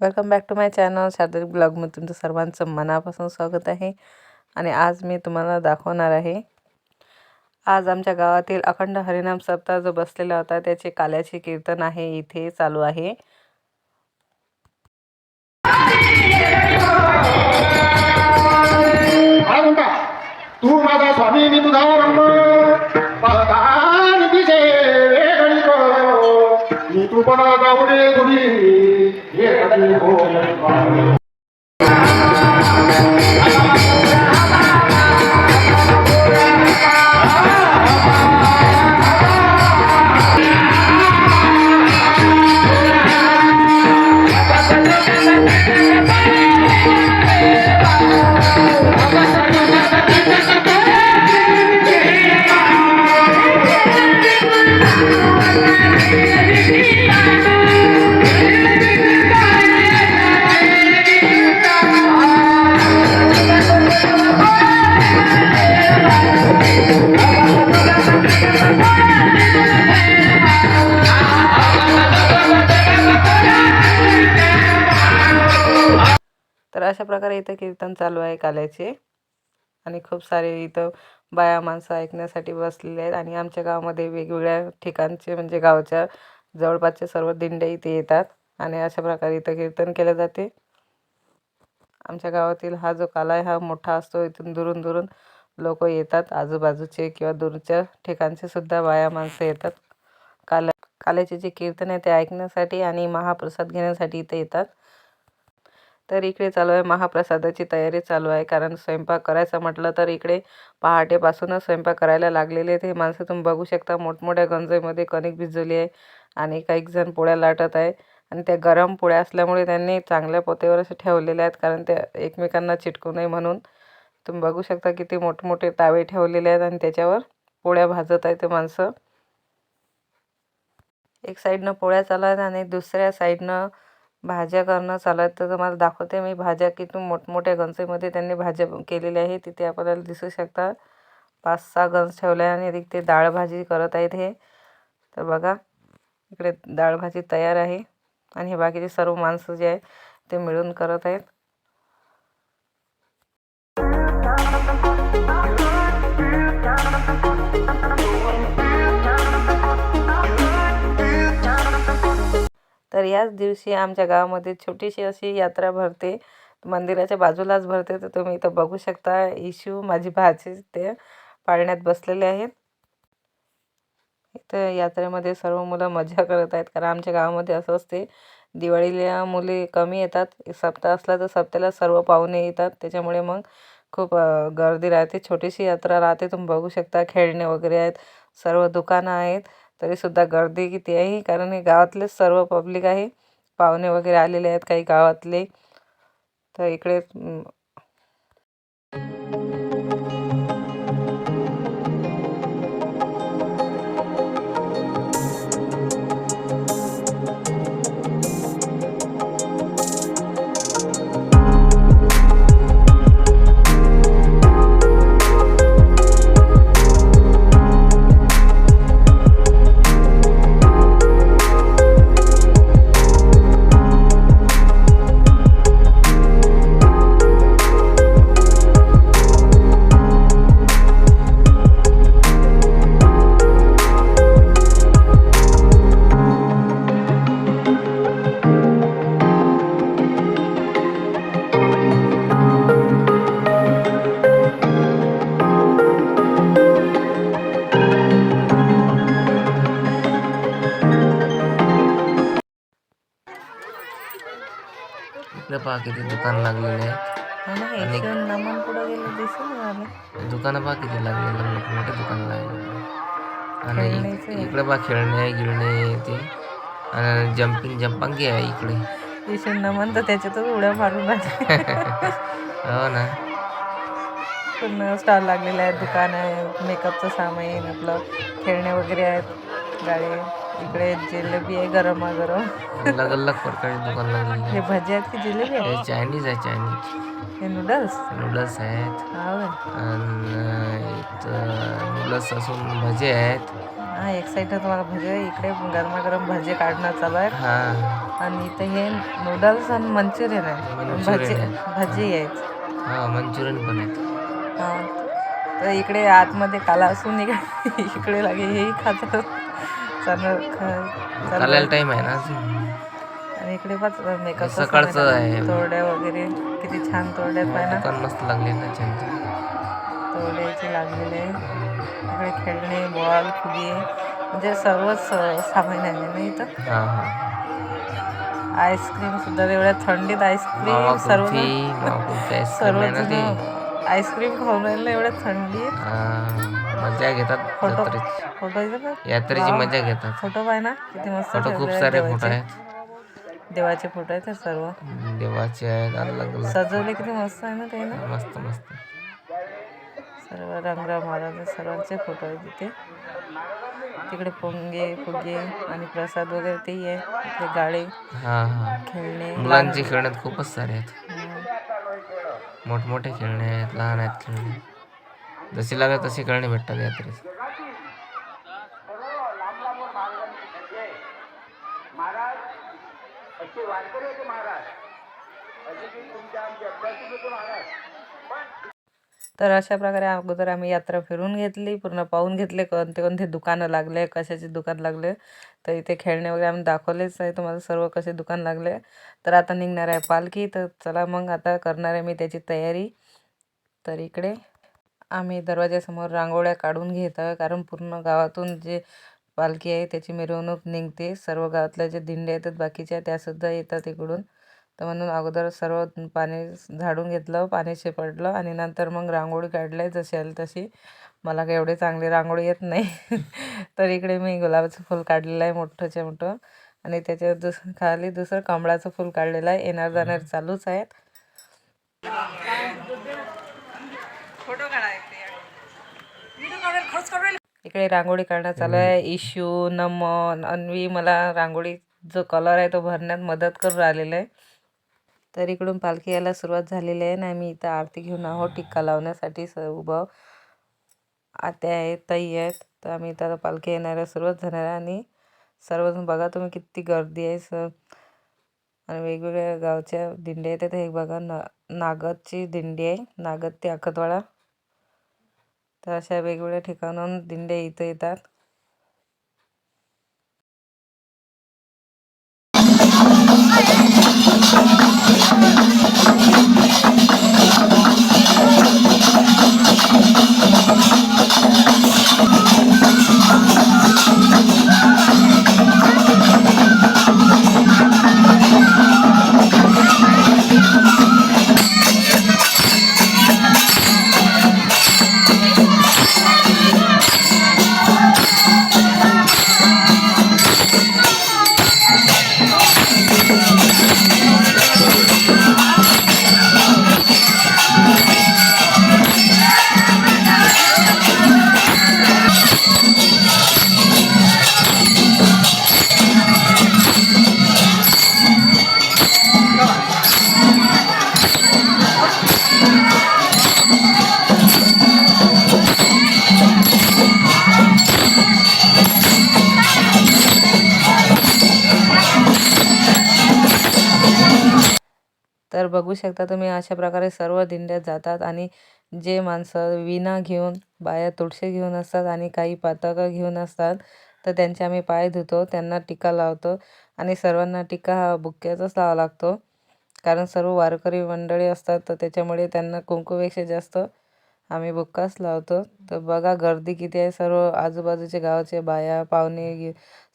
Welcome back to my channel Sharda ब्लॉगमध्ये तुमचं सर्वांचं मनापासून स्वागत आहे. आणि आज मी तुम्हाला दाखवणार आहे. आज आमच्या गावातील अखंड हरिनाम सप्ताह जो बसलेला होता त्याचे काल्याचे कीर्तन आहे. इथे चालू आहे. तू माझा स्वामी मी तुझा पण इथं कीर्तन चालू आहे काल्याचे. आणि खूप सारे इथं बाया माणसं ऐकण्यासाठी बसलेले आहेत. आणि आमच्या गावामध्ये वेगवेगळ्या ठिकाणचे म्हणजे गावच्या जवळपासचे सर्व दिंडे इथे येतात. आणि अशा प्रकारे इथं कीर्तन केले जाते. आमच्या गावातील हा जो काला आहे हा मोठा असतो. इथून दुरून दुरून लोक येतात. आजूबाजूचे किंवा दूरच्या ठिकाणचे सुद्धा बाया माणसं येतात. काला काल्याचे जे कीर्तन आहे ते ऐकण्यासाठी आणि महाप्रसाद घेण्यासाठी इथे येतात. तर इकडे चालू आहे महाप्रसादाची तयारी चालू आहे. कारण स्वयंपाक करायचा म्हटलं तर इकडे पहाटेपासूनच स्वयंपाक करायला लागलेले आहेत. हे माणसं तुम्ही बघू शकता मोठमोठ्या गंजमध्ये कणिक भिजवली आहे आणि काही जण पोळ्या लाटत आहे. आणि त्या गरम पोळ्या असल्यामुळे त्यांनी चांगल्या पोतेवर असे ठेवलेल्या आहेत कारण त्या एकमेकांना चिटकू नये म्हणून. तुम्ही बघू शकता किती मोठमोठे तावे ठेवलेले आहेत आणि त्याच्यावर पोळ्या भाजत आहे ते माणसं. एक साईडनं पोळ्या चालू आहेत आणि दुसऱ्या साईडनं भाज्या करणं चालत तर तुम्हाला दाखवते मी भाज्या किती मोठमोठ्या गंजमध्ये त्यांनी भाज्या केलेल्या आहे तिथे आपल्याला दिसू शकता पाच सहा गंज ठेवल्या आणि तिथे डाळ भाजी करत आहेत हे. तर बघा इकडे डाळ भाजी तयार आहे आणि हे बाकीचे सर्व माणसं जे आहे ते मिळून करत आहेत. तर याच दिवशी आमच्या गावामध्ये छोटीशी अशी यात्रा भरते. मंदिराच्या बाजूलाच भरते. तर तुम्ही इथं बघू शकता इशू माझी भाची ते पाळण्यात बसलेले आहेत. इथं यात्रेमध्ये सर्व मुलं मजा करत आहेत. कारण आमच्या गावामध्ये असं असते दिवाळीला मुली कमी येतात. सप्ताह असला तर सप्त्याला सर्व पाहुणे येतात. त्याच्यामुळे मग खूप गर्दी राहते. छोटीशी यात्रा राहते. तुम्ही बघू शकता खेळणे वगैरे आहेत. सर्व दुकानं आहेत. तरीसुद्धा गर्दी किती आहे कारण हे गावातलेच सर्व पब्लिक आहे. पाहुणे वगैरे आलेले आहेत काही गावातले. तर इकडे पहा किती दुकान लागलेले. आहे आणि- नमन गेलं आलं दुकानं पहा किती लागलेले मोठे मोठे दुकान लागलेले. आणि आहे. इकडे पहा खेळणे गिळणे ते. आणि जम्पिंग जंपांगी आहे इकडे. ईशून नमन तर त्याच्यातच उड्या मारून हो ना. पूर्ण स्टॉल लागलेले आहेत दुकान आहे मेकअपचं सामान आपलं खेळणे वगैरे आहेत गाडी इकडे जिलेबी आहे गरमागरम. अलग अलग प्रकारचे दुकान लागलेले हे भजी आहेत की जिलेबी आहे? चायनीज आहे चायनीज हे नूडल्स नूडल्स आहेत. नूडल्स असून भजे आहेत. हा एक साईडला तुम्हाला भजे इकडे गरमागरम भजे काढणं चालू आहे. हा. आणि इथे हे नूडल्स आणि मंचुरियन आहे. भजी भजी आहेत. हा मंचुरियन पण आहेत. हा. तर इकडे आतमध्ये काला असून इकडे इकडे लागे हेही खात चालू चालायला टाइम आहे ना आणि इकडे पाच मेकअप सकाळचं आहे. तोरड्या वगैरे किती छान तोरड्यात पाय ना. दुकान मस्त लागले ना छान तोरड्याचे लागलेले इकडे खेळणे बॉल फुगे म्हणजे सर्वच सामान आहे ना इथं आईस्क्रीम सुद्धा एवढ्या थंडीत आईस्क्रीम सर्व कुल्फी आईस्क्रीम खाऊन राहिले एवढ्या थंडीत. मजा घेतात फोटो यात्रेची फोटो. मजा घेतात. फोटो पाय ना किती मस्त फोटो खूप सारे फोटो. आहेत. देवाचे फोटो आहेत सर्व. देवाचे आहेत सजवले किती मस्त आहे ना ते ना? मस्त मस्त. सर्व रंगराव महाराज सर्वांचे फोटो आहेत तिथे. तिकडे पोंगे फुगे आणि प्रसाद वगैरे तेही आहे. गाडे हा हा. खेळणे मुलांचे खेळणे तर खूपच सारे आहेत. मोठमोठे खेळणे आहेत लहान आहेत खेळणे. जसे लागेल तसे खेळणे भेटतात यात्रेत महाराज असे वारकरी होते महाराज. असे की तुमच्या आमचे अभ्यासू होते महाराज. पण तर अशा प्रकारे अगोदर आम्ही यात्रा फिरून घेतली पूर्ण पाहून घेतले कोणते कोणते दुकानं लागले कशाचे दुकान लागले. तर इथे खेळणे वगैरे आम्ही दाखवलेच आहे तुम्हाला सर्व कसे दुकान लागले. तर आता निघणार आहे पालखी तर चला मग आता करणार आहे मी त्याची तयारी. तर इकडे आम्ही दरवाजासमोर रांगोळ्या काढून घेत आहे कारण पूर्ण गावातून जे पालखी आहे त्याची मिरवणूक निघते. सर्व गावातल्या जे दिंडे येतात बाकीच्या त्यासुद्धा येतात इकडून. तर म्हणून अगोदर सर्व पाणी झाडून घेतलं पाणी शिपडलं आणि नंतर मग रांगोळी काढली. जशी आली तशी. मला काही एवढी चांगली रांगोळी येत नाही. तर इकडे मी गुलाबाचं फूल काढलेलं आहे मोठंच्या मोठं. आणि त्याच्या दुस खाली दुसरं कमळाचं फूल काढलेलं आहे. येणार जाणार चालूच आहेत. इकडे रांगोळी काढणं चालू आहे. इशू नमन अन्वी मला रांगोळी जो कलर आहे तो भरण्यात मदत करून राहिलेला आहे. तर इकडून पालखी यायला सुरुवात झालेली आहे. आणि आम्ही इथं आरती घेऊन आहोत. टिक्का लावण्यासाठी स उभं आत्या आहेत ताई आहेत. तर आम्ही इथं आता पालखी येणाऱ्या सुरुवात झाणार आहे. आणि सर्वजण बघा तुम्ही किती गर्दी आहे सर. आणि वेगवेगळ्या गावच्या दिंड्या येतात. हे बघा ना नागदची दिंडी आहे. नागद ते अखतवाडा. तर अशा वेगवेगळ्या ठिकाणाहून दिंड्या इथं येतात. तर बघू शकता तुम्ही अशा प्रकारे सर्व दिंड्या जातात आणि जे माणसं विणा घेऊन बाया तुळशी घेऊन असतात आणि काही पताका घेऊन असतात तर त्यांचे आम्ही पाय धुतो त्यांना टिका लावतो आणि सर्वांना टिका हा बुक्क्याचाच लावा लागतो. कारण सर्व वारकरी मंडळी असतात तर त्याच्यामुळे त्यांना कुंकूपेक्षा जास्त आम्ही बुक्कास लावतो. तर बघा गर्दी किती आहे. सर्व आजूबाजूचे गावाचे बाया पाहुणे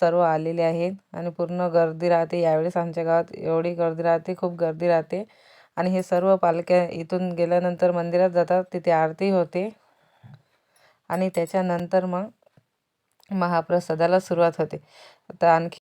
सर्व आलेले आहेत. आणि पूर्ण गर्दी राहते. यावेळेस आमच्या गावात एवढी गर्दी राहते खूप गर्दी राहते. आणि हे सर्व पालख्या इथून गेल्यानंतर मंदिरात जातात. तिथे आरती होते. आणि त्याच्यानंतर मग महाप्रसादाला सुरुवात होते. आता आणखी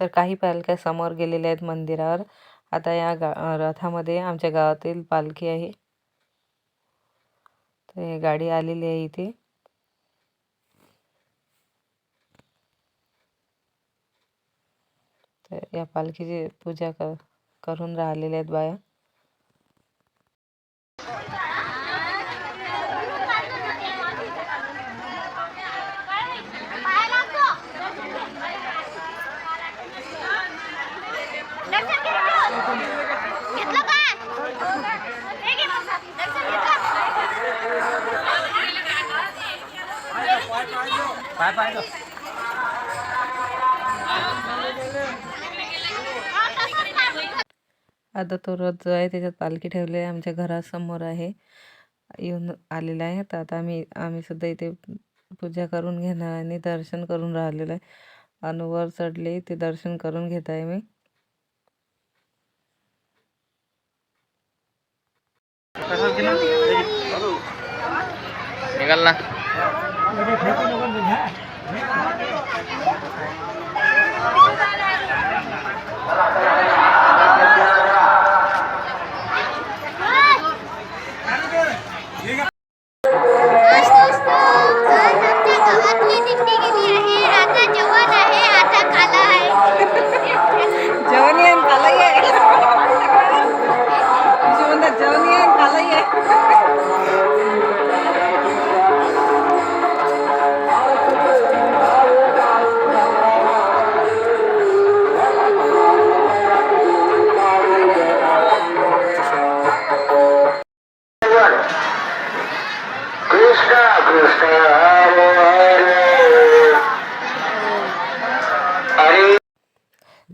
तर काही पालख्या समोर गेलेल्या आहेत मंदिरावर. आता या गा रथामध्ये आमच्या गावातील पालखी आहे. तर ही गाडी आलेली आहे इथे. तर या पालखीची पूजा कर करून राहिलेल्या आहेत बाया घेतलं काय हे घे मग. दर्शन घेतलं आता तो रथ जो आहे त्याच्यात पालखी ठेवली आहे. आमच्या घरासमोर आहे. येऊन आलेला आहे. तर आता आम्ही आम्ही सुद्धा इथे पूजा करून घेणार आणि दर्शन करून राहिलेलं आहे. आणि वर चढले ते दर्शन करून घेत आहे मी. निघाल ना. आज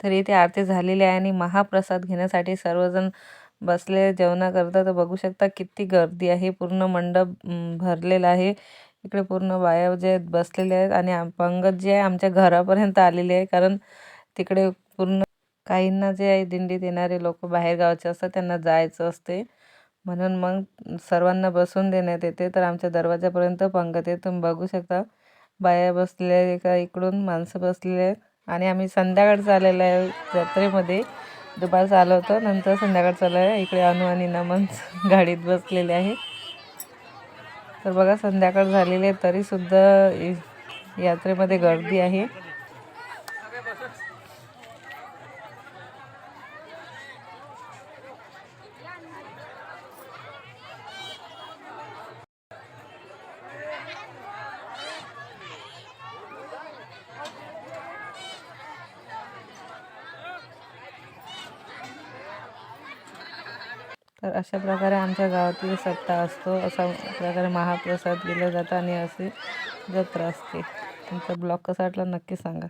तर इथे आरती झालेली आहे आणि महाप्रसाद घेण्यासाठी सर्वजण बसले जेवणाकरता. तर बघू शकता किती गर्दी आहे. पूर्ण मंडप भरलेला आहे. इकडे पूर्ण बाया जे बसलेले आहेत आणि पंगत जे आहे आमच्या घरापर्यंत आलेली आहे. कारण तिकडे पूर्ण काहींना जे आहे दिंडीत येणारे लोक बाहेर गावचे असतात त्यांना जायचं असते. म्हणून मग सर्वांना बसून देण्यात येते. तर आमच्या दरवाजापर्यंत पंगत आहे तुम्ही बघू शकता बाया बसलेल्या एका इकडून माणसं बसलेली आहेत. आणि आम्ही संध्याकाळचं आलेलं आहे जत्रेमध्ये. दुपारचं आलो होतो नंतर संध्याकाळचं आलं आहे. इकडे अनु आणि नमन गाडीत बसलेले आहे. तर बघा संध्याकाळ झालेली आहे तरीसुद्धा यात्रेमध्ये गर्दी आहे. तर अशा प्रकारे आमच्या गावातील सप्ताह असतो असा प्रकारे महाप्रसाद दिला जातं आणि असे जत्रा असते. तुमचा ब्लॉग कसा वाटला नक्की सांगा.